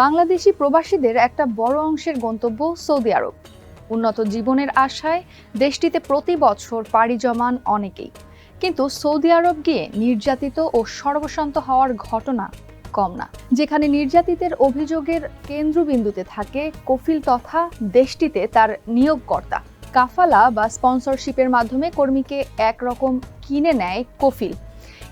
বাংলাদেশি প্রবাসীদের একটা বড় অংশের গন্তব্য সৌদি আরব। উন্নত জীবনের আশায় দেশটিতে প্রতি বছর পাড়ি জমান অনেকেই। কিন্তু সৌদি আরব গিয়ে নির্যাতিত ও সর্বশান্ত হওয়ার ঘটনা কম না। যেখানে নির্যাতিতের অভিযোগের কেন্দ্রবিন্দুতে থাকে কফিল তথা দেশটিতে তার নিয়োগকর্তা। কাফালা বা স্পন্সরশিপের মাধ্যমে কর্মীকে একরকম কিনে নেয় কফিল।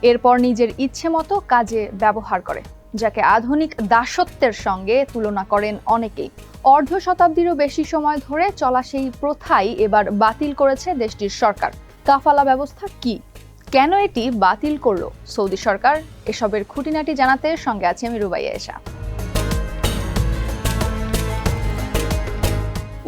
এরপর নিজের ইচ্ছে মতো কাজে ব্যবহার করে। যাকে আধুনিক দাসত্বের সঙ্গে তুলনা করেন অনেকেই। অর্ধ শতাব্দীরও বেশি সময় ধরে চলা সেই প্রথাই এবার বাতিল করেছে দেশটির সরকার। কাফালা ব্যবস্থা কি? কেন এটি বাতিল করল? সৌদি সরকার এসবের খুঁটিনাটি জানাতে সঙ্গে আছি আমি রুবাইয়া এশা।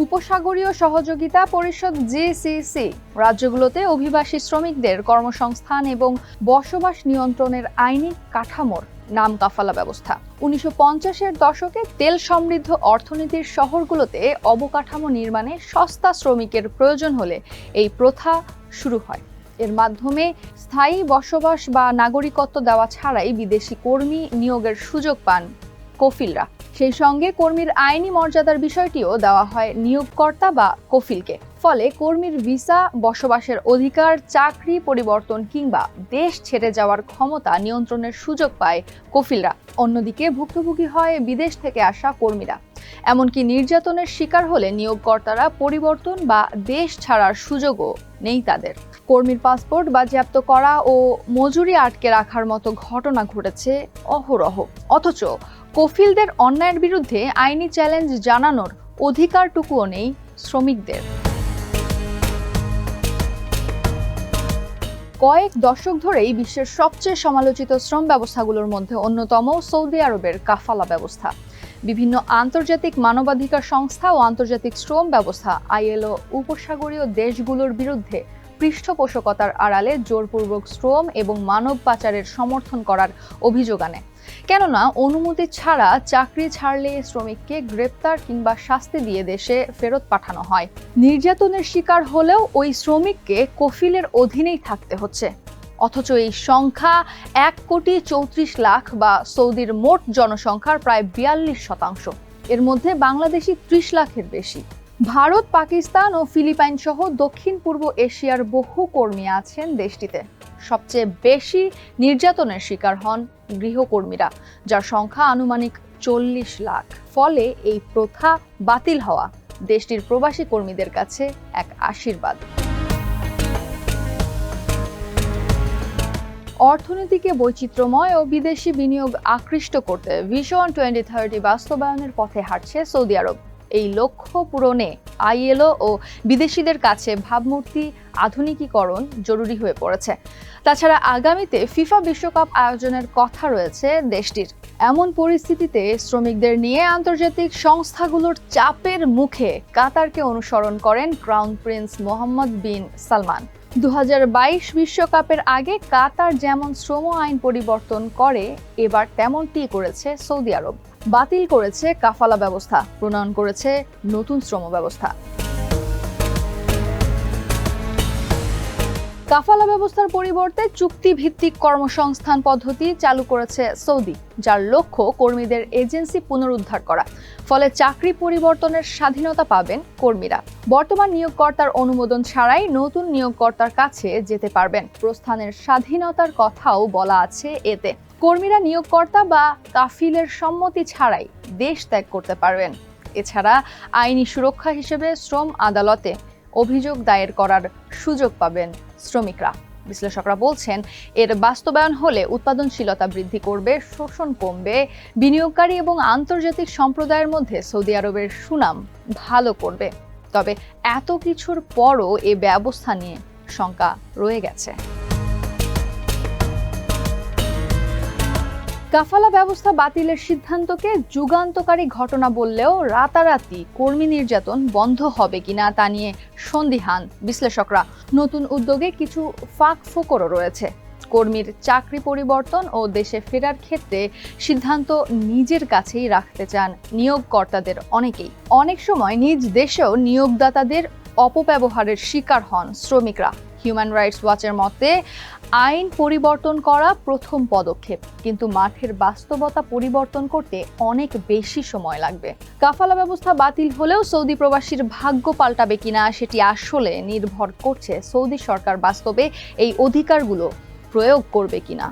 উপসাগরীয় সহযোগিতা পরিষদ জিসিসি রাজ্যগুলোতে অভিবাসী শ্রমিকদের কর্মসংস্থান এবং বসবাস নিয়ন্ত্রণের আইনি কাঠামোর নাম কাফালা ব্যবস্থা। উনিশশো পঞ্চাশের দশকে তেল সমৃদ্ধ অর্থনীতির শহরগুলোতে অবকাঠামো নির্মাণে সস্তা শ্রমিকের প্রয়োজন হলে এই প্রথা শুরু হয়। এর মাধ্যমে স্থায়ী বসবাস বা নাগরিকত্ব দেওয়া ছাড়াই বিদেশি কর্মী নিয়োগের সুযোগ পান কফিলরা। সেই সঙ্গে কর্মীর আইনি মর্যাদার বিষয়টিও দেওয়া হয় নিয়োগকর্তা বা কফিলকে। ফলে কর্মীর ভিসা, বসবাসের অধিকার, চাকরি পরিবর্তন কিংবা দেশ ছেড়ে যাওয়ার ক্ষমতা নিয়ন্ত্রণের সুযোগ পায় কফিলরা। অন্যদিকে ভুক্তভোগী হয় বিদেশ থেকে আসা কর্মীরা। এমনকি নির্যাতনের শিকার হলে নিয়োগকর্তারা পরিবর্তন বা দেশ ছাড়ার সুযোগও নেই তাদের। কর্মীর পাসপোর্ট বাজেয়াপ্ত করা ও মজুরি আটকে রাখার মতো ঘটনা ঘটেছে অহরহ। অথচ কফিলদের অন্যায়ের বিরুদ্ধে আইনি চ্যালেঞ্জ জানানোর অধিকারটুকুও নেই শ্রমিকদের। কয়েক দশক ধরেই বিশ্বের সবচেয়ে সমালোচিত শ্রম ব্যবস্থাগুলোর মধ্যে অন্যতম সৌদি আরবের কাফালা ব্যবস্থা। বিভিন্ন আন্তর্জাতিক মানবাধিকার সংস্থা ও আন্তর্জাতিক শ্রম ব্যবস্থা, আইএলও, উপসাগরীয় দেশগুলোর বিরুদ্ধে পৃষ্ঠপোষকতার আড়ালে জোরপূর্বক শ্রম এবং মানব পাচারের সমর্থন করার অভিযোগ আনে। কেননা, অনুমতি ছাড়া চাকরি ছাড়লে শ্রমিককে গ্রেপ্তার কিংবা শাস্তি দিয়ে দেশে ফেরত পাঠানো হয়। নির্যাতনের শিকার হলেও ওই শ্রমিককে কফিলের অধীনেই থাকতে হচ্ছে। অথচ এই সংখ্যা এক কোটি চৌত্রিশ লাখ বা সৌদির মোট জনসংখ্যার প্রায় বিয়াল্লিশ শতাংশ। এর মধ্যে বাংলাদেশি ত্রিশ লাখের বেশি। ভারত, পাকিস্তান ও ফিলিপাইন সহ দক্ষিণ পূর্ব এশিয়ার বহু কর্মী আছেন দেশটিতে। সবচেয়ে বেশি নির্যাতনের শিকার হন গৃহকর্মীরা, যার সংখ্যা আনুমানিক চল্লিশ লাখ। ফলে এই প্রথা বাতিল হওয়া দেশটির প্রবাসী কর্মীদের কাছে এক আশীর্বাদ। অর্থনীতিকে বৈচিত্র্যময় ও বিদেশি বিনিয়োগ আকৃষ্ট করতে ভিশন টোয়েন্টি থার্টি বাস্তবায়নের পথে হাঁটছে সৌদি আরব। এই লক্ষ্য পূরণে আইএলও ও বিদেশিদের কাছে ভাবমূর্তি আধুনিকীকরণ জরুরি হয়ে পড়েছে। তাছাড়া আগামীতে ফিফা বিশ্বকাপ আয়োজনের কথা রয়েছে দেশটির। এমন পরিস্থিতিতে শ্রমিকদের নিয়ে আন্তর্জাতিক সংস্থাগুলোর চাপের মুখে কাতারকে অনুসরণ করেন crown prince Mohammed bin Salman. দু বিশ্বকাপের আগে কাতার যেমন শ্রম আইন পরিবর্তন করে, এবার তেমনটি করেছে সৌদি আরব। বাতিল করেছে কাফালা ব্যবস্থা, প্রণয়ন করেছে নতুন শ্রম ব্যবস্থা। কাফালা ব্যবস্থার পরিবর্তে চুক্তিভিত্তিক কর্মসংস্থান পদ্ধতি চালু করেছে সৌদি, যার লক্ষ্য কর্মীদের এজেন্সি পুনরুদ্ধার করা। ফলে চাকরি পরিবর্তনের স্বাধীনতা পাবেন কর্মীরা। বর্তমান নিয়োগকর্তার অনুমোদন ছাড়াই নতুন নিয়োগকর্তার কাছে যেতে পারবেন। প্রস্থানের স্বাধীনতার কথাও বলা আছে এতে। কর্মীরা নিয়োগকর্তা বা কাফিলের সম্মতি ছাড়াই দেশ ত্যাগ করতে পারবেন। এছাড়া আইনি সুরক্ষা হিসেবে শ্রম আদালতে অভিযোগ দায়ের করার সুযোগ পাবেন শ্রমিকরা। বিশ্লেষকরা বলছেন, এর বাস্তবায়ন হলে উৎপাদনশীলতা বৃদ্ধি করবে, শোষণ কমবে, বিনিয়োগকারী এবং আন্তর্জাতিক সম্প্রদায়ের মধ্যে সৌদি আরবের সুনাম ভালো করবে। তবে এত কিছুর পরও এ ব্যবস্থা নিয়ে শঙ্কা রয়ে গেছে। কাফালা ব্যবস্থা বাতিলের সিদ্ধান্তকে যুগান্তকারী ঘটনা বললেও রাতারাতি কর্মী নির্যাতন বন্ধ হবে কিনা তা নিয়ে সন্দিহান বিশ্লেষকরা। নতুন উদ্যোগে কিছু ফাঁক ফোকরও রয়েছে। কর্মীর চাকরি পরিবর্তন ও দেশে ফেরার ক্ষেত্রে সিদ্ধান্ত নিজের কাছেই রাখতে চান নিয়োগকর্তাদের অনেকেই। অনেক সময় নিজ দেশেও নিয়োগদাতাদের অপব্যবহারের শিকার হন শ্রমিকরা। হিউম্যান রাইটস ওয়াচের মতে আইন পরিবর্তন করা প্রথম পদক্ষেপ, কিন্তু মাঠের বাস্তবতা পরিবর্তন করতে অনেক বেশি সময় লাগবে। কাফালা ব্যবস্থা বাতিল হলেও সৌদি প্রবাসীর ভাগ্য পাল্টাবে কিনা সেটি আসলে নির্ভর করছে সৌদি সরকার বাস্তবে এই অধিকারগুলো প্রয়োগ করবে কিনা।